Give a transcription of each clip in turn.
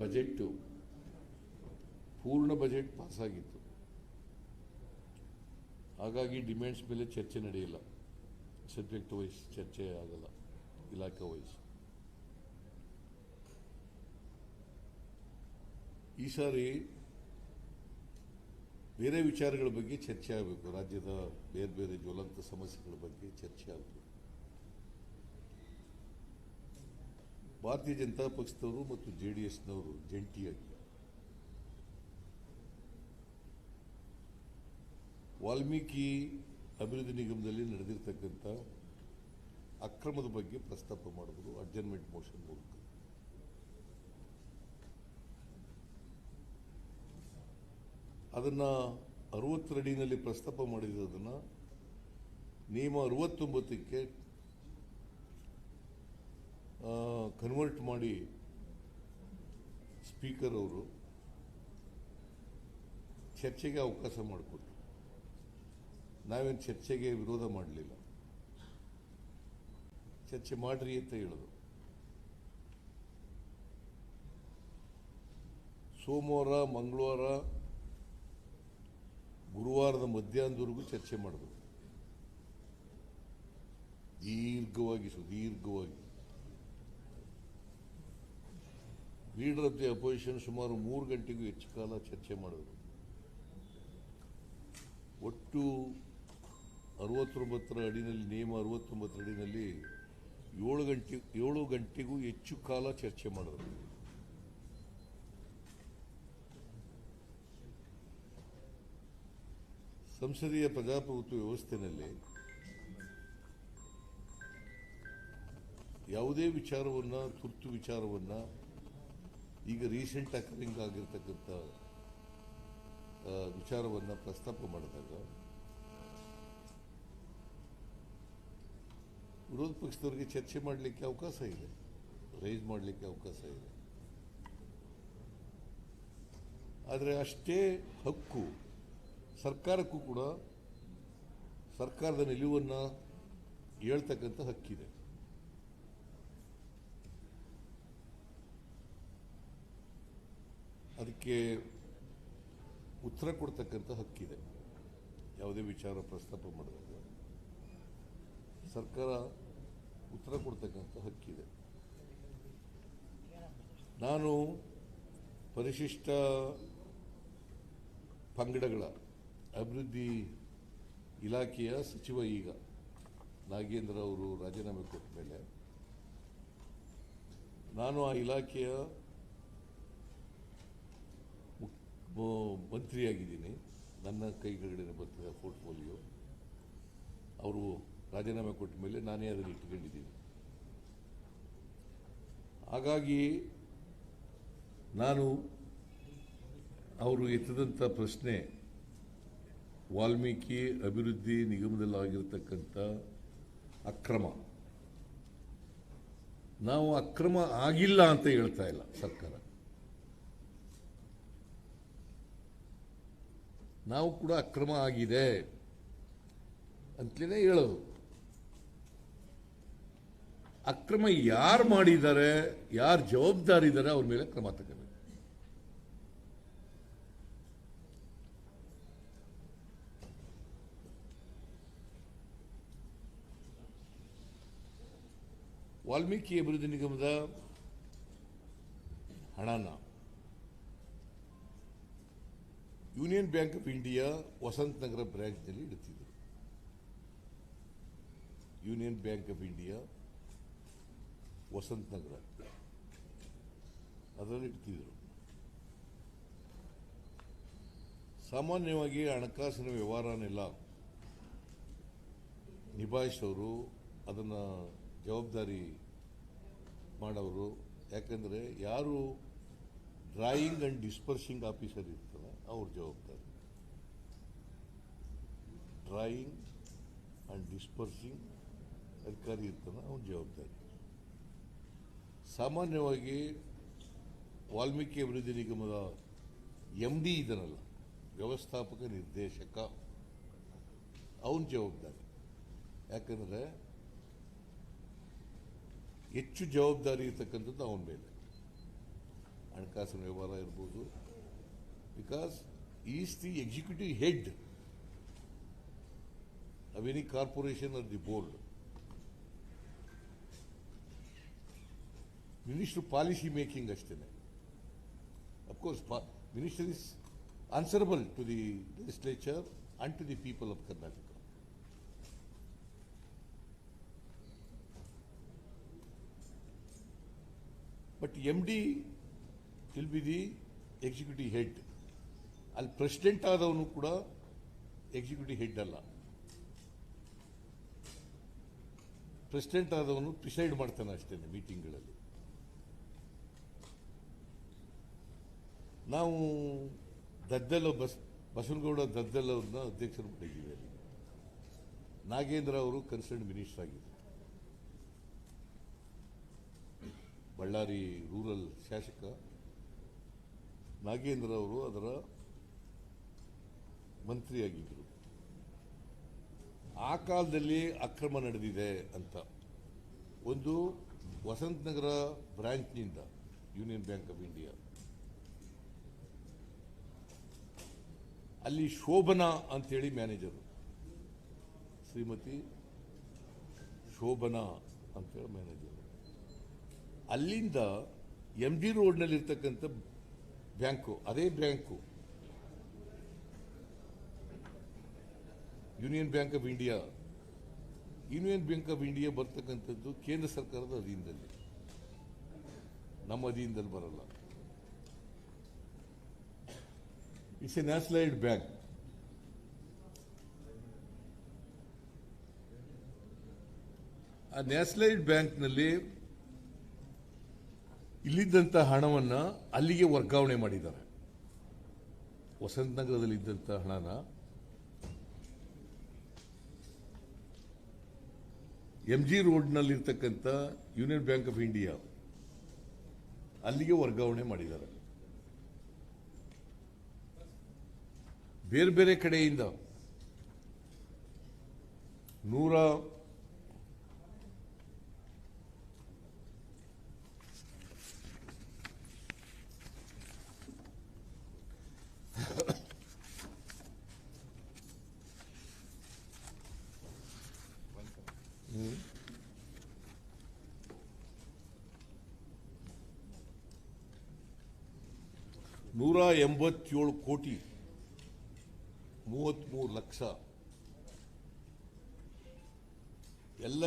Budget ಪೂರ್ಣ budget ಪಾಸಾಗಿತ್ತು. ಹಾಗಾಗಿ demands ಮೇಲೆ ಚರ್ಚೆ ನಡೆಯಿಲ್ಲ. ಸಬ್ಜೆಕ್ಟ್ ವೈಸ್ ಚರ್ಚೆ ಆಗಲ್ಲ, ಇಲಾಖೆ ವೈಸ್. ಈ ಸಾರಿ ಬೇರೆ ವಿಚಾರಗಳ ಬಗ್ಗೆ ಚರ್ಚೆ ಆಗಬೇಕು. ರಾಜ್ಯದ ಬೇರೆ ಬೇರೆ ಜ್ವಲಂತ ಸಮಸ್ಯೆಗಳ ಬಗ್ಗೆ ಚರ್ಚೆ ಆಗಬೇಕು. ಭಾರತೀಯ ಜನತಾ ಪಕ್ಷದವರು ಮತ್ತು ಜೆ ಡಿ ಎಸ್ನವರು ಜಂಟಿಯಾಗಿ ವಾಲ್ಮೀಕಿ ಅಭಿವೃದ್ಧಿ ನಿಗಮದಲ್ಲಿ ನಡೆದಿರ್ತಕ್ಕಂಥ ಅಕ್ರಮದ ಬಗ್ಗೆ ಪ್ರಸ್ತಾಪ ಮಾಡಿದ್ರು ಅಡ್ಜರ್ಮೆಂಟ್ ಮೋಷನ್ ಮೂಲಕ. ಅದನ್ನು ಅರವತ್ತರಡಿನಲ್ಲಿ ಪ್ರಸ್ತಾಪ ಮಾಡಿರೋದನ್ನು ನಿಯಮ ಅರವತ್ತೊಂಬತ್ತಕ್ಕೆ ಕನ್ವರ್ಟ್ ಮಾಡಿ ಸ್ಪೀಕರ್ ಅವರು ಚರ್ಚೆಗೆ ಅವಕಾಶ ಮಾಡಿಕೊಟ್ರು. ನಾವೇನು ಚರ್ಚೆಗೆ ವಿರೋಧ ಮಾಡಲಿಲ್ಲ. ಚರ್ಚೆ ಮಾಡ್ರಿ ಅಂತ ಹೇಳೋದು. ಸೋಮವಾರ, ಮಂಗಳವಾರ, ಗುರುವಾರದ ಮಧ್ಯಾಹ್ನದವರೆಗೂ ಚರ್ಚೆ ಮಾಡಿದ್ರು ದೀರ್ಘವಾಗಿ, ಸುದೀರ್ಘವಾಗಿ. ಲೀಡರ್ ಆಫ್ ದಿ ಅಪೋಸಿಷನ್ ಸುಮಾರು ಮೂರು ಗಂಟೆಗೂ ಹೆಚ್ಚು ಕಾಲ ಚರ್ಚೆ ಮಾಡಿದರು ಒಟ್ಟು ಅರವತ್ತೊಂಬತ್ತರ ಅಡಿನಲ್ಲಿ, ನಿಯಮ ಅರವತ್ತೊಂಬತ್ತರ ಅಡಿನಲ್ಲಿ ಏಳು ಗಂಟೆ, ಏಳು ಗಂಟೆಗೂ ಹೆಚ್ಚು ಕಾಲ ಚರ್ಚೆ ಮಾಡಿದರು ಸಂಸದೀಯ ಪ್ರಜಾಪ್ರಭುತ್ವ ವ್ಯವಸ್ಥೆಯಲ್ಲಿ ಯಾವುದೇ ವಿಚಾರವನ್ನು, ತುರ್ತು ವಿಚಾರವನ್ನ ಈಗ ರೀಸೆಂಟ್ ಅಕರಿಂಗ್ ಆಗಿರ್ತಕ್ಕಂಥ ವಿಚಾರವನ್ನು ಪ್ರಸ್ತಾಪ ಮಾಡಿದಾಗ, ವಿರೋಧ ಪಕ್ಷದವರಿಗೆ ಚರ್ಚೆ ಮಾಡಲಿಕ್ಕೆ ಅವಕಾಶ ಇದೆ ರೈಸ್ ಮಾಡಲಿಕ್ಕೆ ಅವಕಾಶ ಇದೆ. ಆದರೆ ಅಷ್ಟೇ ಹಕ್ಕು ಸರ್ಕಾರಕ್ಕೂ ಕೂಡ ಸರ್ಕಾರದ ನಿಲುವನ್ನು ಹೇಳ್ತಕ್ಕಂಥ ಹಕ್ಕಿದೆ. ಅದಕ್ಕೆ ಉತ್ತರ ಕೊಡ್ತಕ್ಕಂಥ ಹಕ್ಕಿದೆ. ಯಾವುದೇ ವಿಚಾರ ಪ್ರಸ್ತಾಪ ಮಾಡಿದಾಗ ಸರ್ಕಾರ ಉತ್ತರ ಕೊಡ್ತಕ್ಕಂಥ ಹಕ್ಕಿದೆ. ನಾನು ಪರಿಶಿಷ್ಟ ಪಂಗಡಗಳ ಅಭಿವೃದ್ಧಿ ಇಲಾಖೆಯ ಸಚಿವ ಈಗ ನಾಗೇಂದ್ರ ಅವರು ರಾಜೀನಾಮೆ ಕೊಟ್ಟ ಮೇಲೆ ನಾನು ಆ ಇಲಾಖೆಯ ಮಂತ್ರಿಯಾಗಿದ್ದೀನಿ. ನನ್ನ ಕೈಗಳಿಗೆ ಬರ್ತಿದ್ದ ಪೋರ್ಟ್ಫೋಲಿಯೋ. ಅವರು ರಾಜೀನಾಮೆ ಕೊಟ್ಟ ಮೇಲೆ ನಾನೇ ಅದನ್ನು ಇಟ್ಕೊಂಡಿದ್ದೀನಿ ಹಾಗಾಗಿ ನಾನು ಅವರು ಎತ್ತಿದಂಥ ಪ್ರಶ್ನೆ, ವಾಲ್ಮೀಕಿ ಅಭಿವೃದ್ಧಿ ನಿಗಮದಲ್ಲಾಗಿರ್ತಕ್ಕಂಥ ಅಕ್ರಮ. ನಾವು ಅಕ್ರಮ ಆಗಿಲ್ಲ ಅಂತ ಹೇಳ್ತಾ ಇಲ್ಲ ಸರ್ಕಾರ. ನಾವು ಕೂಡ ಅಕ್ರಮ ಆಗಿದೆ ಅಂತಲೇ ಹೇಳೋದು. ಅಕ್ರಮ ಯಾರು ಮಾಡಿದ್ದಾರೆ, ಯಾರು ಜವಾಬ್ದಾರಿ ಇದ್ದಾರೆ ಅವ್ರ ಮೇಲೆ ಕ್ರಮ ತಗೋಬೇಕು. ವಾಲ್ಮೀಕಿ ಅಭಿವೃದ್ಧಿ ನಿಗಮದ ಹಣನ Union Bank of India Vasanth Nagar ಬ್ರಾಂಚ್ನಲ್ಲಿ ಇಡುತ್ತಿದ್ದರು. Union Bank of India Vasanth Nagar ಅದರಲ್ಲಿ ಇಡ್ತಿದ್ರು ಸಾಮಾನ್ಯವಾಗಿ ಹಣಕಾಸಿನ ವ್ಯವಹಾರನೆಲ್ಲ ನಿಭಾಯಿಸೋರು ಅದನ್ನು ಜವಾಬ್ದಾರಿ ಮಾಡೋರು ಯಾಕಂದರೆ ಯಾರು ಡ್ರಾಯಿಂಗ್ ಆ್ಯಂಡ್ ಡಿಸ್ಪರ್ಸಿಂಗ್ ಆಫೀಸರ್ ಇರ್ತಾರೆ ಅವ್ರ ಜವಾಬ್ದಾರಿ. ಡ್ರಾಯಿಂಗ್ ಆ್ಯಂಡ್ ಡಿಸ್ಪರ್ಸಿಂಗ್ ಅಧಿಕಾರಿ ಇರ್ತಾನೆ ಅವನ ಜವಾಬ್ದಾರಿ. ಸಾಮಾನ್ಯವಾಗಿ ವಾಲ್ಮೀಕಿ ಅಭಿವೃದ್ಧಿ ನಿಗಮದ ಎಂ ಡಿ ಇದನ್ನಲ್ಲ ವ್ಯವಸ್ಥಾಪಕ ನಿರ್ದೇಶಕ, ಅವನ ಜವಾಬ್ದಾರಿ. ಯಾಕಂದರೆ ಹೆಚ್ಚು ಜವಾಬ್ದಾರಿ ಇರ್ತಕ್ಕಂಥದ್ದು ಅವನ ಮೇಲೆ. ಹಣಕಾಸಿನ ವ್ಯವಹಾರ ಇರ್ಬೋದು Because is the executive head of any corporation or the board. Minister policy making ಅಷ್ಟೇನೆ. Of course, pa- minister is answerable to the legislature and to the people of Karnataka. But MD will be the executive head. ಅಲ್ಲಿ president ಆದವನು ಕೂಡ executive head ಅಲ್ಲ. President ಆದವನು preside ಮಾಡ್ತಾನೆ ಅಷ್ಟೇ ಮೀಟಿಂಗ್ಗಳಲ್ಲಿ ನಾವು ದದ್ದಲ bus, Basavanagouda Daddal ಅವ್ರನ್ನ ಅಧ್ಯಕ್ಷರು ಮಾಡಿದ್ದೀವಿ ಅಲ್ಲಿ. ನಾಗೇಂದ್ರ ಅವರು ಕನ್ಸರ್ನ್ ಮಿನಿಸ್ಟರ್ ಆಗಿದ್ದರು ಬಳ್ಳಾರಿ ರೂರಲ್ ಶಾಸಕ ನಾಗೇಂದ್ರ ಅವರು ಅದರ ಮಂತ್ರಿಯಾಗಿದ್ದರು ಆ ಕಾಲದಲ್ಲಿ ಅಕ್ರಮ ನಡೆದಿದೆ ಅಂತ. ಒಂದು ವಸಂತನಗರ ಬ್ರಾಂಚ್ನಿಂದ ಯೂನಿಯನ್ ಬ್ಯಾಂಕ್ ಆಫ್ ಇಂಡಿಯಾ. ಅಲ್ಲಿ ಶೋಭನಾ ಅಂತೇಳಿ ಮ್ಯಾನೇಜರು. ಶ್ರೀಮತಿ ಶೋಭನಾ ಅಂತೇಳಿ ಮ್ಯಾನೇಜರು. ಅಲ್ಲಿಂದ ಎಂ ಜಿ ರೋಡ್ನಲ್ಲಿರ್ತಕ್ಕಂಥ ಬ್ಯಾಂಕು, ಅದೇ bank Union Bank of India Union Bank of India ಬರ್ತಕ್ಕಂಥದ್ದು ಕೇಂದ್ರ ಸರ್ಕಾರದ ಅಧೀನದಲ್ಲಿ. ನಮ್ಮ ಅಧೀನದಲ್ಲಿ ಬರಲ್ಲ. ಇಟ್ಸ್ ಎ ನ್ಯಾಷನಲೈಡ್ ಬ್ಯಾಂಕ್ ಆ ನ್ಯಾಷನಲೈಡ್ ಬ್ಯಾಂಕ್ನಲ್ಲಿ ಇಲ್ಲಿದ್ದಂಥ ಹಣವನ್ನು ಅಲ್ಲಿಗೆ ವರ್ಗಾವಣೆ ಮಾಡಿದ್ದಾರೆ. ವಸಂತನಗರದಲ್ಲಿ ಇದ್ದಂಥ ಹಣನ ಎಂ ಜಿ ರೋಡ್ನಲ್ಲಿರ್ತಕ್ಕಂಥ ಯೂನಿಯನ್ ಬ್ಯಾಂಕ್ ಆಫ್ ಇಂಡಿಯಾ ಅಲ್ಲಿಗೆ ವರ್ಗಾವಣೆ ಮಾಡಿದ್ದಾರೆ. ಬೇರೆ ಬೇರೆ ಕಡೆಯಿಂದ ನೂರ ನೂರ ಎಂಬತ್ತೇಳು ಕೋಟಿ ಮೂವತ್ತ್ಮೂರು ಲಕ್ಷ ಎಲ್ಲ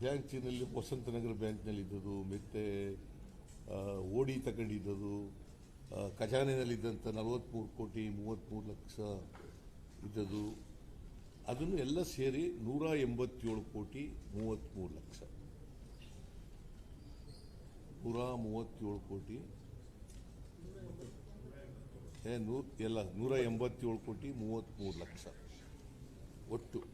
ಬ್ಯಾಂಕಿನಲ್ಲಿ ವಸಂತನಗರ ಬ್ಯಾಂಕ್ನಲ್ಲಿ ಇದ್ದದ್ದು ಮತ್ತೆ ಓಡಿ ತಗೊಂಡಿದ್ದದು ಖಜಾನೆಯಲ್ಲಿದ್ದಂಥ ನಲವತ್ತ್ಮೂರು ಕೋಟಿ ಮೂವತ್ತ್ಮೂರು ಲಕ್ಷ ಇದ್ದದು ಅದನ್ನು ಎಲ್ಲ ಸೇರಿ ನೂರ ಎಂಬತ್ತೇಳು ಕೋಟಿ ಮೂವತ್ತ್ಮೂರು ಲಕ್ಷ. ನೂರ ಮೂವತ್ತೇಳು ಕೋಟಿ ನೂ, ಎಲ್ಲ, ನೂರ ಎಂಬತ್ತೇಳು ಕೋಟಿ ಮೂವತ್ತ್ಮೂರು ಲಕ್ಷ. ಒಟ್ಟು.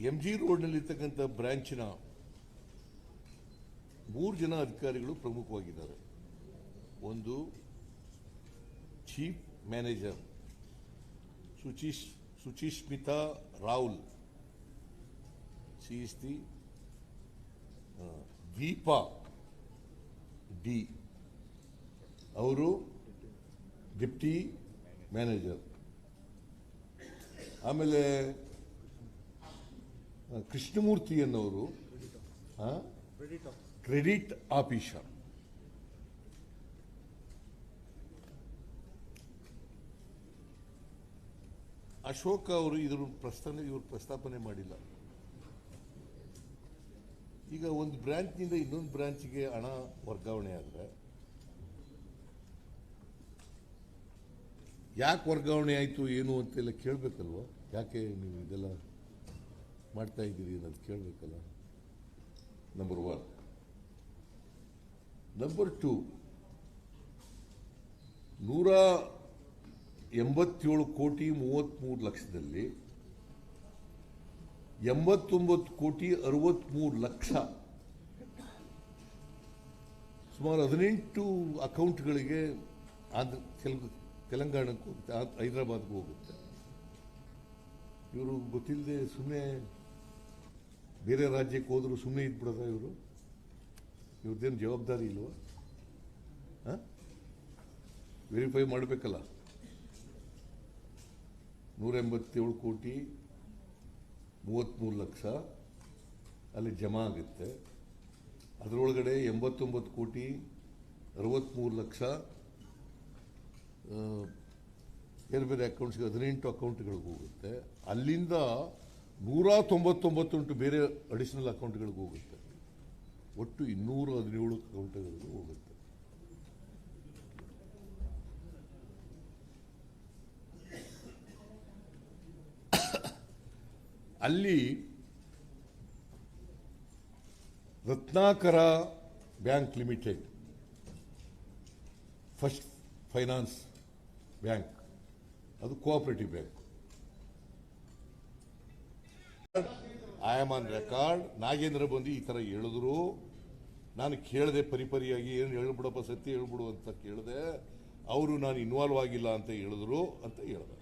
ಎಂ ಜಿ ರೋಡ್ನಲ್ಲಿರ್ತಕ್ಕಂಥ ಬ್ರಾಂಚಿನ ಮೂರು ಜನ ಅಧಿಕಾರಿಗಳು ಪ್ರಮುಖವಾಗಿದ್ದಾರೆ. ಒಂದು chief manager ಸುಚಿಶ್ Suchismita Rahul. C the uh, Deepa D. ಅವರು ಡಿಪ್ಟಿ ಮ್ಯಾನೇಜರ್. ಆಮೇಲೆ ಕೃಷ್ಣಮೂರ್ತಿ ಅನ್ನೋರು ಕ್ರೆಡಿಟ್ ಆಫೀಸರ್. ಅಶೋಕ್ ಅವರು ಇದ್ರ ಪ್ರಸ್ತಾವನೆ ಇವರು ಪ್ರಸ್ತಾಪನೆ ಮಾಡಿಲ್ಲ. ಈಗ ಒಂದು ಬ್ರಾಂಚ್ನಿಂದ ಇನ್ನೊಂದು ಬ್ರಾಂಚ್ಗೆ ಹಣ ವರ್ಗಾವಣೆ ಆದರೆ ಯಾಕೆ ವರ್ಗಾವಣೆ ಆಯಿತು, ಏನು ಅಂತೆಲ್ಲ ಕೇಳಬೇಕಲ್ವ? ಯಾಕೆ ನೀವು ಇದೆಲ್ಲ ಮಾಡ್ತಾ ಇದ್ದೀರಿ ಅನ್ನೋದು ಕೇಳಬೇಕಲ್ಲ? ನಂಬರ್ ಒನ್ ನಂಬರ್ ಟು ನೂರ ಎಂಬತ್ತೇಳು ಕೋಟಿ ಮೂವತ್ತ್ಮೂರು ಲಕ್ಷದಲ್ಲಿ ಎಂಬತ್ತೊಂಬತ್ತು ಕೋಟಿ ಅರವತ್ತ್ಮೂರು ಲಕ್ಷ. ಸುಮಾರು ಹದಿನೆಂಟು ಅಕೌಂಟ್ಗಳಿಗೆ ಆಂಧ್ರ, ತೆಲುಗು, ತೆಲಂಗಾಣಕ್ಕೆ ಹೋಗುತ್ತೆ ಹೈದರಾಬಾದ್ಗೂ ಹೋಗುತ್ತೆ. ಇವರು ಗೊತ್ತಿಲ್ಲದೆ ಸುಮ್ಮನೆ ಬೇರೆ ರಾಜ್ಯಕ್ಕೆ ಹೋದರೂ ಸುಮ್ಮನೆ ಇದ್ಬಿಡೋದ ಇವರು? ಇವ್ರದ್ದೇನು ಜವಾಬ್ದಾರಿ ಇಲ್ವಾ? ವೆರಿಫೈ ಮಾಡಬೇಕಲ್ಲ. ನೂರ ಎಂಬತ್ತೇಳು ಕೋಟಿ ಮೂವತ್ತ್ಮೂರು ಲಕ್ಷ ಅಲ್ಲಿ ಜಮಾ ಆಗುತ್ತೆ. ಅದರೊಳಗಡೆ ಎಂಬತ್ತೊಂಬತ್ತು ಕೋಟಿ ಅರವತ್ತ್ಮೂರು ಲಕ್ಷ ಬೇರೆ ಬೇರೆ ಅಕೌಂಟ್ಸ್ಗೆ ಹದಿನೆಂಟು ಅಕೌಂಟ್ಗಳಿಗೆ ಹೋಗುತ್ತೆ. ಅಲ್ಲಿಂದ ನೂರ ತೊಂಬತ್ತೊಂಬತ್ತುಂಟು ಬೇರೆ ಅಡಿಷನಲ್ ಅಕೌಂಟ್ಗಳಿಗೆ ಹೋಗುತ್ತೆ. ಒಟ್ಟು ಇನ್ನೂರ ಹದಿನೇಳು ಅಕೌಂಟ್ಗಳಿಗೆ ಹೋಗುತ್ತೆ. ಅಲ್ಲಿ Ratnakar bank limited first finance bank, ಅದು cooperative bank. I am on record Nagendra ಬಂದು ಈ ಥರ ಹೇಳಿದ್ರು. ನಾನು ಕೇಳಿದೆ ಪರಿಪರಿಯಾಗಿ ಏನು ಹೇಳ್ಬಿಡಪ್ಪ ಸತ್ಯ ಹೇಳ್ಬಿಡು ಅಂತ ಕೇಳಿದೆ. ಅವರು ನಾನು ಇನ್ವಾಲ್ವ್ ಆಗಿಲ್ಲ ಅಂತ ಹೇಳಿದ್ರು ಅಂತ ಹೇಳಿದೆ.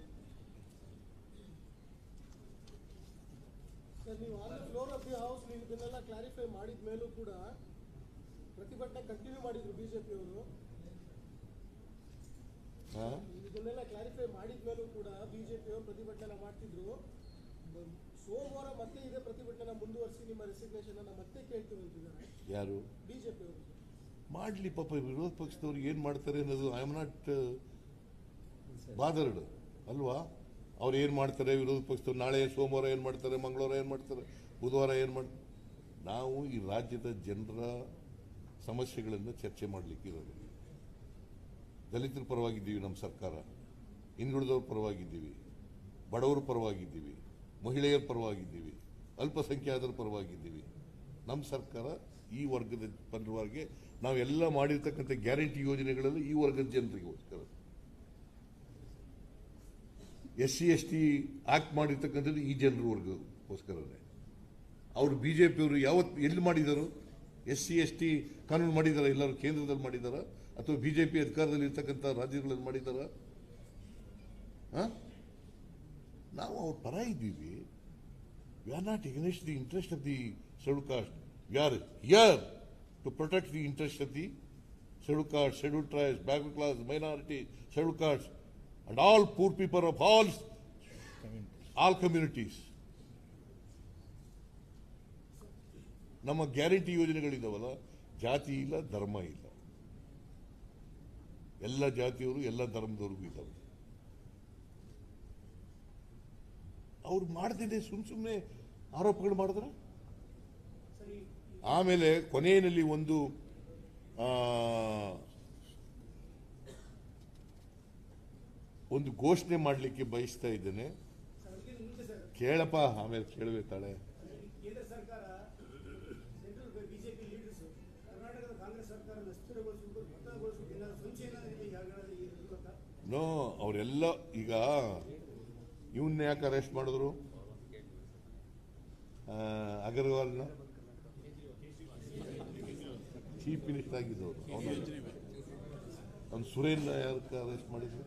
ಸರ್ ನೀವು on floor of the house ನೀವು ಇದನ್ನೆಲ್ಲ ಕ್ಲಾರಿಫೈ ಮಾಡಿದ ಮೇಲೂ ಕೂಡ ಪ್ರತಿಭಟನೆ ಕಂಟಿನ್ಯೂ ಮಾಡಿದ್ರು ಬಿಜೆಪಿ ಅವರು? ಇದನ್ನೆಲ್ಲ ಕ್ಲಾರಿಫೈ ಮಾಡಿದ ಮೇಲೂ ಕೂಡ ಬಿಜೆಪಿ ಅವರು ಪ್ರತಿಭಟನೆ ಮಾಡ್ತಿದ್ರು. ಸೋಮವಾರ ಮತ್ತೆ ಇದೇ ಪ್ರತಿಭಟನೆ ಮುಂದುವರಿಸಿ ನಿಮ್ಮ ರೆಸಿಗ್ನೇಷನ್ ಅನ್ನ ಮತ್ತೆ ಕೇಳ್ತೀವಿ ಅಂತಿದ್ದಾರೆ. ಯಾರು? ಬಿಜೆಪಿ ಅವರು. ಮಾಡಲಿ ಪಾಪ ವಿರೋಧ ಪಕ್ಷದವ್ರು ಏನು ಮಾಡ್ತಾರೆ ಅನ್ನೋದು ಐ ಆಮ್ ನಾಟ್ ಬಾದರ್ಡ್ ಅಲ್ವಾ? ಅವ್ರು ಏನು ಮಾಡ್ತಾರೆ? ವಿರೋಧ ಪಕ್ಷದವ್ರು ನಾಳೆ ಸೋಮವಾರ ಏನು ಮಾಡ್ತಾರೆ? ಮಂಗಳವಾರ ಏನು ಮಾಡ್ತಾರೆ? ಬುಧವಾರ ಏನು ಮಾಡ್ತಾರೆ ನಾವು ಈ ರಾಜ್ಯದ ಜನರ ಸಮಸ್ಯೆಗಳನ್ನು ಚರ್ಚೆ ಮಾಡಲಿಕ್ಕೆ ಇರೋದು. ದಲಿತರ ಪರವಾಗಿದ್ದೀವಿ ನಮ್ಮ ಸರ್ಕಾರ. ಹಿಂದುಳಿದವ್ರ ಪರವಾಗಿದ್ದೀವಿ. ಬಡವರ ಪರವಾಗಿದ್ದೀವಿ. ಮಹಿಳೆಯರ ಪರವಾಗಿದ್ದೀವಿ. ಅಲ್ಪಸಂಖ್ಯಾತರ ಪರವಾಗಿದ್ದೀವಿ. ನಮ್ಮ ಸರ್ಕಾರ ಈ ವರ್ಗದ ಪರವಾಗಿ ನಾವೆಲ್ಲ ಮಾಡಿರ್ತಕ್ಕಂಥ ಗ್ಯಾರಂಟಿ ಯೋಜನೆಗಳಲ್ಲಿ ಈ ವರ್ಗದ ಜನರಿಗೋಸ್ಕರ. S C S T act ಮಾಡಿರ್ತಕ್ಕಂಥದ್ದು ಈ ಜನರು ವರ್ಗಕ್ಕೋಸ್ಕರನೇ ಅವರು ಬಿ ಜೆ ಪಿಯವರು ಯಾವತ್ತು ಎಲ್ಲಿ ಮಾಡಿದರು, ಎಸ್ ಸಿ ಎಸ್ ಟಿ ಕಾನೂನು ಮಾಡಿದಾರ ಎಲ್ಲರೂ ಕೇಂದ್ರದಲ್ಲಿ ಮಾಡಿದಾರ, ಅಥವಾ ಬಿ ಜೆ ಪಿ ಅಧಿಕಾರದಲ್ಲಿ ಇರ್ತಕ್ಕಂಥ ರಾಜ್ಯಗಳಲ್ಲಿ ಮಾಡಿದಾರ? ನಾವು ಅವ್ರ ಪರ ಇದ್ದೀವಿ. We are not against the interest of the schedule caste we are here to protect the interest of the schedule caste schedule tribes backward class minority schedule caste and all poor people of all, all communities. ನಮ್ಮ guarantee ಯೋಜನೆಗಳಿದ್ದಾವಲ್ಲ ಜಾತಿ ಇಲ್ಲ ಧರ್ಮ ಇಲ್ಲ. ಎಲ್ಲ ಜಾತಿಯವರು ಎಲ್ಲ ಧರ್ಮದವ್ರಿಗೂ ಇದ್ದಾವೆ. ಅವ್ರು ಮಾಡ್ತಿದ್ದೆ ಸುಮ್ ಸುಮ್ಮನೆ ಆರೋಪಗಳು ಮಾಡಿದ್ರೆ? ಆಮೇಲೆ ಕೊನೆಯಲ್ಲಿ ಒಂದು ಆ, ಒಂದು ಘೋಷಣೆ ಮಾಡಲಿಕ್ಕೆ ಬಯಸ್ತಾ ಇದ್ದೇನೆ. ಕೇಳಪ್ಪ, ಆಮೇಲೆ ಕೇಳಬೇಕಾಳೆ ನೋ, ಅವರೆಲ್ಲ ಈಗ ಇವನ್ನ ಯಾಕೆ ಅರೆಸ್ಟ್ ಮಾಡಿದ್ರು? ಅಗರ್ವಾಲ್ನ? ಚೀಫ್ ಮಿನಿಸ್ಟರ್ ಆಗಿದ್ದವರು. ಅವನು. ಸುರೇನ್ ಯಾರಕ್ಕೆ ಅರೆಸ್ಟ್ ಮಾಡಿದ್ರು?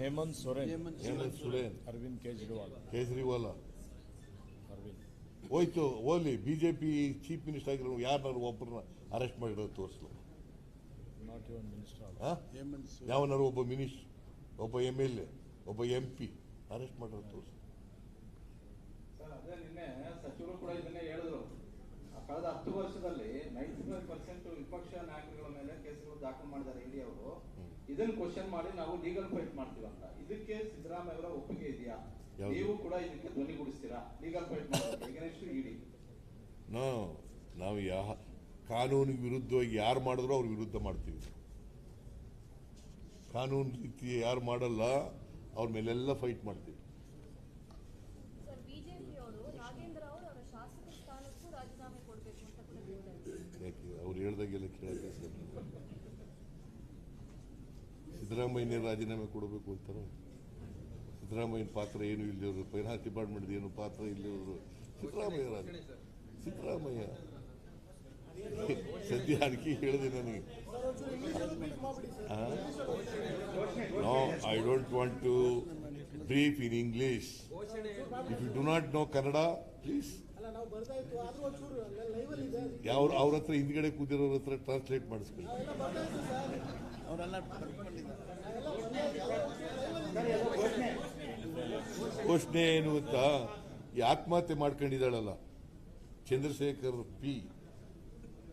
ಹೇಮಂತ್ ಸೊರೇನ್. ಹೇಮಂತ್ ಸುರೇನ್. ಅರವಿಂದ್ ಕೇಜ್ರಿವಾಲ್. ಕೇಜ್ರಿವಾಲ ಅರವಿಂದ್. ಹೋಯ್ತು ಹೋಗ್ಲಿ. ಬಿಜೆಪಿ ಚೀಫ್ ಮಿನಿಸ್ಟರ್ ಆಗಿರೋ ಯಾರನ್ನಾರು ಒಬ್ಬರನ್ನ ಅರೆಸ್ಟ್ ಮಾಡಿರೋದು ತೋರಿಸ್ಲು. Not even minister? ಯಾವನಾರು ಒಬ್ಬ ಮಿನಿಸ್ಟರ್ ಒಬ್ಬ ಎಂ ಎಲ್ ಎ ಒಬ್ಬ ಎಂ ಪಿ ಅರೆಸ್ಟ್ ಮಾಡಿರೋದು ತೋರಿಸ್ಲು ಸರ್ ಅದೇ ನಿನ್ನೆ ಸಚಿವರು ಕೂಡ ಇದನ್ನೇ ಹೇಳಿದ್ರು. ಆ ಕಳೆದ ಹತ್ತು ವರ್ಷದಲ್ಲಿ ನೈಂಟಿ ಫೈವ್ ಪರ್ಸೆಂಟ್ ವಿಪಕ್ಷ ನಾಯಕರುಗಳ ಮೇಲೆ ಕೇಸುಗಳು ದಾಖಲು ಮಾಡಿದ್ದಾರೆ ಇಡಿ ಅವರು. ಇದನ್ನ ಕ್ವಶನ್ ಮಾಡಿ ನಾವು ಲೀಗಲ್ ಫೈಟ್ ಮಾಡ್ತೀವಿ ಅಂತ. ಇದಕ್ಕೆ ಸಿದ್ದರಾಮಯ್ಯ ಅವರ ಒಪ್ಪಿಗೆ ಇದೆಯಾ? ನೀವು ಕೂಡ ಇದಕ್ಕೆ ಧ್ವನಿಗೂಡಿಸ್ತೀರಾ ಲೀಗಲ್ ಫೈಟ್ ಮಾಡ್ತೀರಾ ಇಡಿ? ನೋ ನಾವು ಯಾ ಕಾನೂನಿಗೆ ವಿರುದ್ಧವಾಗಿ ಯಾರು ಮಾಡಿದ್ರು ಅವ್ರ ವಿರುದ್ಧ ಮಾಡ್ತೀವಿ. ಕಾನೂನು ರೀತಿ ಯಾರು ಮಾಡಲ್ಲ ಅವ್ರ ಮೇಲೆಲ್ಲ ಫೈಟ್ ಮಾಡ್ತೀವಿ. ಅವ್ರು ಹೇಳ್ದಾಗೆಲ್ಲ ನಾಗೇಂದ್ರ ಅವರು ಅವರ ಶಾಸಕ ಸ್ಥಾನಕ್ಕೂ ರಾಜೀನಾಮೆ ಕೊಡಬೇಕು ಅಂತ ಕೂಡ ಹೇಳ್ತಾ ಇದ್ದಾರೆ ಯಾಕೆ ಅವ್ರು ಹೇಳ್ದಾಗೆಲ್ಲ ಕೇಳಕ್ಕೆ ಸಿದ್ದರಾಮಯ್ಯನೇ ರಾಜೀನಾಮೆ ಕೊಡಬೇಕು ಅಂತಾರೆ. ಸಿದ್ದರಾಮಯ್ಯನ ಪಾತ್ರ ಏನು ಇಲ್ಲಿವರು ಫೈನಾನ್ಸ್ ಡಿಪಾರ್ಟ್ಮೆಂಟ್ ಏನು ಪಾತ್ರ ಇಲ್ಲಿವರು ಸಿದ್ದರಾಮಯ್ಯ ರಾಜ ಸಿದ್ದರಾಮಯ್ಯ. ಸದ್ಯ ಅದಕ್ಕೆ ಹೇಳಿದೆ ನನಗೆ. No I don't want to brief in English if you do not know Kannada please ಯಾವ ಅವ್ರ ಹತ್ರ ಹಿಂದ್ಗಡೆ ಕೂತಿರೋರ ಹತ್ರ ಟ್ರಾನ್ಸ್ಲೇಟ್ ಸರ್ ಅವರೆಲ್ಲ ಘೋಷಣೆ ಏನು ಅಂತ ಈ ಆತ್ಮಹತ್ಯೆ ಮಾಡ್ಕೊಂಡಿದ್ದಾಳಲ್ಲ. ಚಂದ್ರಶೇಖರ್ ಪಿ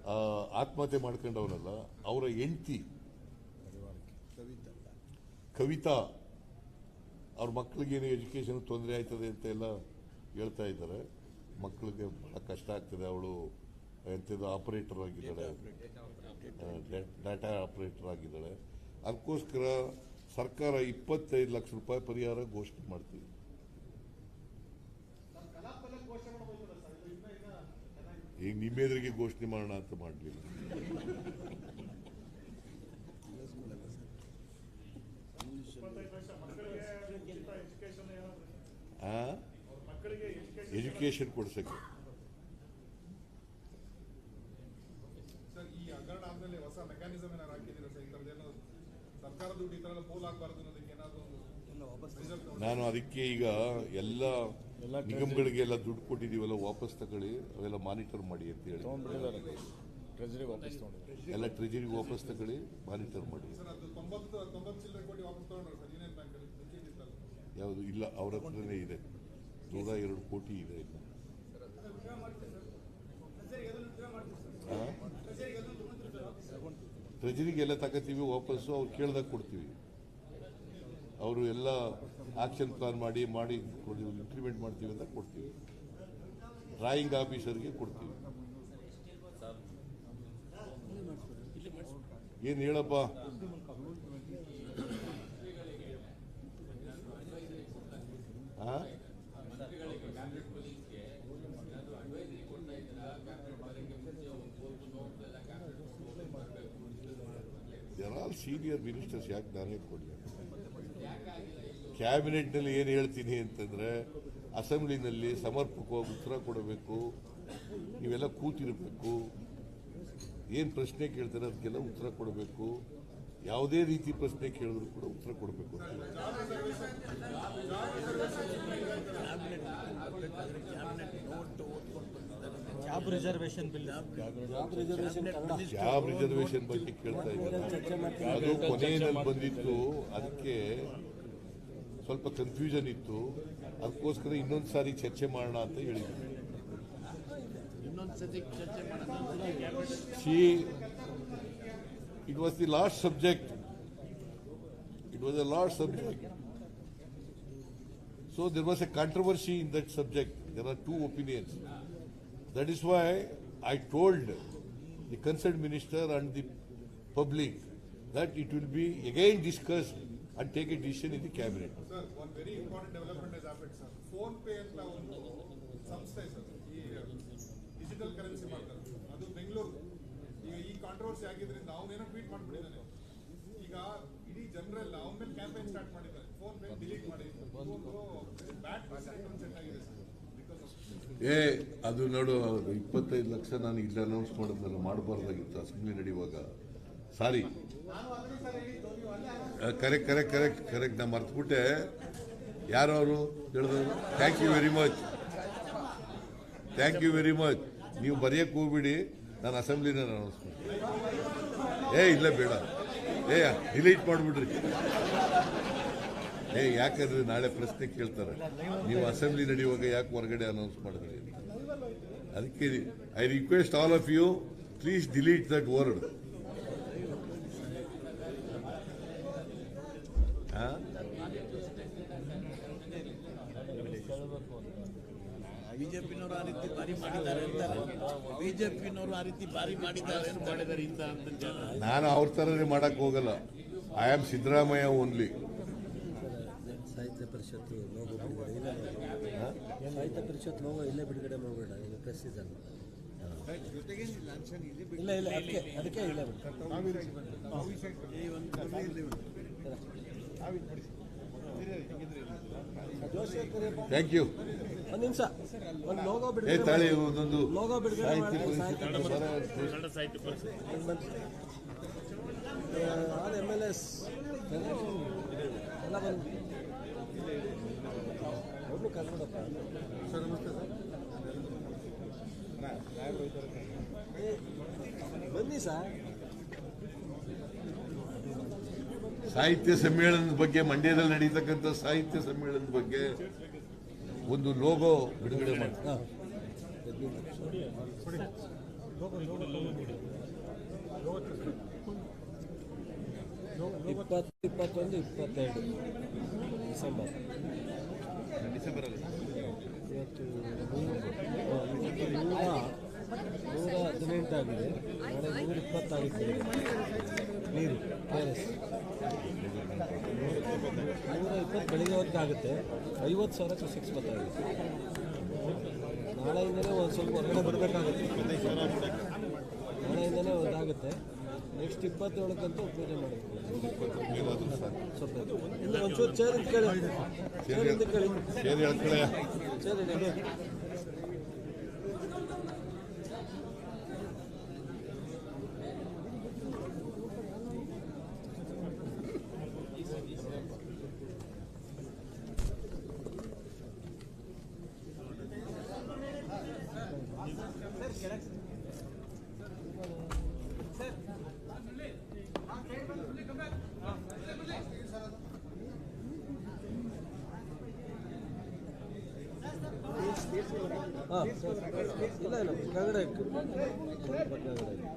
ಆ, ಆತ್ಮಹತ್ಯೆ ಮಾಡ್ಕೊಂಡವನಲ್ಲ ಅವರ ಹೆಂಡತಿ ಕವಿತಾ ಅವ್ರ ಮಕ್ಕಳಿಗೇನು ಎಜುಕೇಶನ್ ತೊಂದರೆ ಆಯ್ತದೆ ಅಂತ ಎಲ್ಲ ಹೇಳ್ತಾ ಇದ್ದಾರೆ. ಮಕ್ಕಳಿಗೆ ಬಹಳ ಕಷ್ಟ ಆಗ್ತದೆ ಅವಳು ಎಂಥದ್ದು ಆಪರೇಟರ್ ಆಗಿದ್ದಾಳೆ. ಡಾಟಾ ಆಪರೇಟರ್ ಆಗಿದ್ದಾಳೆ. ಅದಕ್ಕೋಸ್ಕರ ಸರ್ಕಾರ ಇಪ್ಪತ್ತೈದು ಲಕ್ಷ ರೂಪಾಯಿ ಪರಿಹಾರ ಘೋಷಣೆ ಮಾಡ್ತೀವಿ. ಈಗ ನಿಮ್ಮೆದುರಿಗೆ ಘೋಷಣೆ ಮಾಡೋಣ ಅಂತ ಮಾಡಲಿಲ್ಲ. ಎಜುಕೇಶನ್ ಕೊಡ್ಸಕ್ಕೆ ಸರ್ ಈ ಹಗರಣ ಆದ್ಮೇಲೆ ಹೊಸ ಮೆಕ್ಯಾನಿಸಮ್ ಏನಾದ್ರು ಹಾಕಿದ್ದೀರಾ ಸರ್ ಈ ಥರದ್ದೇನೋ ಸರ್ಕಾರ ದುಡ್ಡು ಈ ಥರ ಎಲ್ಲ ಪೋಲ್ ಆಗಬಾರ್ದು ಅನ್ನೋದಕ್ಕೆ ಏನಾದ್ರು ಒಂದು ರಿಸಲ್ಟ್ ನಾನು ಅದಕ್ಕೆ ಈಗ ಎಲ್ಲ ಎಲ್ಲ ನಿಗಮಗಳಿಗೆಲ್ಲ ದುಡ್ಡು ಕೊಟ್ಟಿದೀವಲ್ಲ ವಾಪಸ್ ತಗೊಳ್ಳಿ ಅವೆಲ್ಲ ಮಾನಿಟರ್ ಮಾಡಿ ಅಂತ ಹೇಳಿ. ಎಲ್ಲ ಟ್ರೆಜರಿ ವಾಪಸ್ ತೊಗೊಂಡಿದ್ದಾರೆ. ಎಲ್ಲ ಟ್ರೆಜರಿಗೆ ವಾಪಸ್ ತಗೊಳ್ಳಿ ಮಾನಿಟರ್ ಮಾಡಿ. ಯಾವುದು ಇಲ್ಲ ಅವ್ರ ಹತ್ರನೇ ಇದೆ. ನೂರ ಎರಡು ಕೋಟಿ ಇದೆ ಇನ್ನು. ಆ? ಟ್ರೆಜರಿಗೆಲ್ಲ ತಗೋತೀವಿ ವಾಪಸ್ಸು ಅವ್ರು ಕೇಳ್ದಾಗ ಕೊಡ್ತೀವಿ. ಅವರು ಎಲ್ಲ ಆಕ್ಷನ್ ಪ್ಲಾನ್ ಮಾಡಿ ಮಾಡಿ ಇಂಪ್ಲಿಮೆಂಟ್ ಮಾಡ್ತೀವಿ ಅಂತ ಕೊಡ್ತೀವಿ. ಡ್ರಾಯಿಂಗ್ ಆಫೀಸರ್ಗೆ ಕೊಡ್ತೀವಿ. ಏನು ಹೇಳಪ್ಪ? ಆ? ಮಿನಿಸ್ಟರ್ಸ್ all senior ministers, ಯಾಕೆ ನಾನೇ ಕೊಡಲಿ? ಕ್ಯಾಬಿನೆಟ್ನಲ್ಲಿ ಏನು ಹೇಳ್ತೀನಿ ಅಂತಂದ್ರೆ ಅಸೆಂಬ್ಲಿನಲ್ಲಿ ಸಮರ್ಪಕವಾಗಿ ಉತ್ತರ ಕೊಡಬೇಕು ನೀವೆಲ್ಲ ಕೂತಿರಬೇಕು. ಏನು ಪ್ರಶ್ನೆ ಕೇಳ್ತಾರೆ ಅದಕ್ಕೆಲ್ಲ ಉತ್ತರ ಕೊಡಬೇಕು. ಯಾವುದೇ ರೀತಿ ಪ್ರಶ್ನೆ ಕೇಳಿದ್ರು ಕೂಡ ಉತ್ತರ ಕೊಡಬೇಕು ಅಂತ ಜಾಬ್ ರಿಸರ್ವೇಶನ್ ಬಗ್ಗೆ ಕೇಳ್ತಾ ಇದ್ದಾರೆ ಅದು ಕೊನೆಯಲ್ಲಿ ಬಂದಿತ್ತು. ಅದಕ್ಕೆ ಸ್ವಲ್ಪ ಕನ್ಫ್ಯೂಷನ್ ಇತ್ತು. ಅದಕ್ಕೋಸ್ಕರ ಇನ್ನೊಂದು ಸಾರಿ ಚರ್ಚೆ ಮಾಡೋಣ ಅಂತ ಹೇಳಿದ್ವಿ. ಇನ್ನೊಂದು ಸತಿ ಚರ್ಚೆ ಮಾಡೋಣ see it was the last subject it was a last subject so there was a controversy in that subject there are two opinions that is why I told the concern minister and the public that it will be again discussed and take a decision in the cabinet. Sir, one very important development has happened, sir. Phone pay ಅಂತ ಒಂದು ಸಂಸ್ಥೆ sir ಈ digital currency ಮಾಡ್ತಾರೆ ಅದು ಬೆಂಗಳೂರು ಈಗ ಈ controversy ಆಗಿದ್ರಿಂದ ಅವನೇನೋ ಟ್ವೀಟ್ ಮಾಡ್ಬಿಟ್ಟಿದ್ದಾನೆ. ಈಗ ಇಡೀ ಜನರೆಲ್ಲ ಅವನ ಮೇಲೆ ಕ್ಯಾಂಪೇನ್ ಸ್ಟಾರ್ಟ್ ಮಾಡಿದ್ದಾರೆ. ಫೋನ್ ಪೇ ಡಿಲೀಟ್ ಮಾಡಿ. ಬ್ಯಾಡ್ ಪ್ರೆಸಿಡೆಂಟ್ ಒಂದು ಸೆಟ್ ಆಗಿದೆ ಸರ್ ಏ ಅದು ನೋಡು ಇಪ್ಪತ್ತೈದು ಲಕ್ಷ ನಾನು ಇಲ್ಲಿ ಅನೌನ್ಸ್ ಮಾಡೋದಲ್ಲ ಮಾಡಬಾರ್ದಾಗಿತ್ತು ಅಸೆಂಬ್ಲಿ ನಡೆಯುವಾಗ. Sorry. Correct correct correct correct ನಾ ಮರ್ತ್ಬಿಟ್ಟೆ. ಯಾರು ಅವರು? ಹೇಳಿದ್ರು thank you very much thank you very much ನೀವು ಬರೆಯಕ್ಕೆ ಹೋಗ್ಬಿಡಿ. ನಾನು ಅಸೆಂಬ್ಲಿನ ಅನೌನ್ಸ್ ಏ, ಇಲ್ಲ ಬೇಡ. ಏ ಡಿಲೀಟ್ ಮಾಡಿಬಿಡ್ರಿ. ಏ, ಯಾಕಂದ್ರೆ ನಾಳೆ ಪ್ರಶ್ನೆ ಕೇಳ್ತಾರೆ. ನೀವು ಅಸೆಂಬ್ಲಿ ನಡೆಯುವಾಗ ಯಾಕೆ ಹೊರಗಡೆ ಅನೌನ್ಸ್ ಮಾಡಿದ್ರಿ. ಅದಕ್ಕೆ I request all of you please delete that word ಬಿಜೆಪಿನವರು ಆ ರೀತಿ ಬಾರಿ ಮಾಡಿದ್ದಾರೆ ಅಂತಾರೆ. ಬಿಜೆಪಿನವರು ಆ ರೀತಿ ಬಾರಿ ಮಾಡಿದ್ದಾರೆ ಅಂತ ಮಾಡಿದ್ದಾರೆ ಇಂತ ಅಂತ ಜನ. ನಾನು ಅವ್ರ ಥರನೇ ಮಾಡಕ್ ಹೋಗಲ್ಲ. ಐ ಆಮ್ ಸಿದ್ದರಾಮಯ್ಯ ಓನ್ಲಿ ಸಾಹಿತ್ಯ ಪರಿಷತ್ತು ಲೋಗೋ ಬಿಡುಗಡೆ ಇಲ್ಲ ಸಾಹಿತ್ಯ ಪರಿಷತ್ ಲೋಗೋ ಇಲ್ಲೇ ಬಿಡುಗಡೆ ಮಾಡಬೇಡ ಈಗ ಪ್ರೆಸ್ ಇದಲ್ಲ ಇಲ್ಲ ಇಲ್ಲ ಅದಕ್ಕೆ ಅದಕ್ಕೆ ಇಲ್ಲ ಥ್ಯಾಂಕ್ ಯು ಒಂದು ನಿಮಿಷ. ಒಂದು ಲೋಗೋ ಏ ಬಿಡುಗಡೆ ತಾಳಿ. ಒಂದೊಂದು ಲೋಗೋ ಬಿಡುಗಡೆ ಸಾಹಿತ್ಯ ಮಾಡಿ, ಸಾಹಿತ್ಯ ಪರಿಷತ್ ಒಂದು ಬಂತು. ಆ, ಆಲ್ ಎಂ ಎಲ್ ಎಸ್ ಎಲ್ಲ ಬಂದು ಕನ್ನಡಪ್ಪ ಸರ್ ನಮಸ್ತೆ ಸರ್. ಬನ್ನಿ ಸರ್. ಸಾಹಿತ್ಯ ಸಮ್ಮೇಳನದ ಬಗ್ಗೆ ಮಂಡ್ಯದಲ್ಲಿ ನಡೀತಕ್ಕಂಥ ಸಾಹಿತ್ಯ ಸಮ್ಮೇಳನದ ಬಗ್ಗೆ ಒಂದು ಲೋಗೋ ಬಿಡುಗಡೆ ಮಾಡ್ತಾರೆ ಇಪ್ಪತ್ತು, ಇಪ್ಪತ್ತೊಂದು, ಇಪ್ಪತ್ತೆರಡು. ಡಿಸೆಂಬರ್. ಡಿಸೆಂಬರ್ ಇವತ್ತು ನೂರ ನೂರ ಹದಿನೆಂಟಾಗಿದೆ ನಾಳೆ ನೂರ ಇಪ್ಪತ್ತಾಗುತ್ತೆ ನೀರು. ಕೆ ಆರ್ ಎಸ್ ನೂರ ಇಪ್ಪತ್ತು ಬೆಳಿಗ್ಗೆ ಹೊತ್ತಾಗುತ್ತೆ. ಐವತ್ತು ಸಾವಿರಕ್ಕೆ ಸಿಕ್ಸ್ ಬರ್ತಾಯಿದೆ ನಾಳೆಯಿಂದಲೇ ಒಂದು ಸ್ವಲ್ಪ ಹೊರಗಡೆ ಬರಬೇಕಾಗುತ್ತೆ. ನಾಳೆಯಿಂದಲೇ ಒಂದಾಗುತ್ತೆ ನೆಕ್ಸ್ಟ್ ಇಪ್ಪತ್ತೇಳಕ್ಕಂತೂ ಪೂಜೆ ಮಾಡಬೇಕು ಸ್ವಲ್ಪ ಇಲ್ಲ ಒಂಚೂರು ಚೇರ್ ಕೇಳಿ. ಚೇರ್ ಹೇಳಿ ಚೇರ್ ಇದೆ. ಹಾಂ. ಇಲ್ಲ ಇಲ್ಲ ಕೆಳಗಡೆ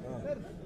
ಹಾಂ.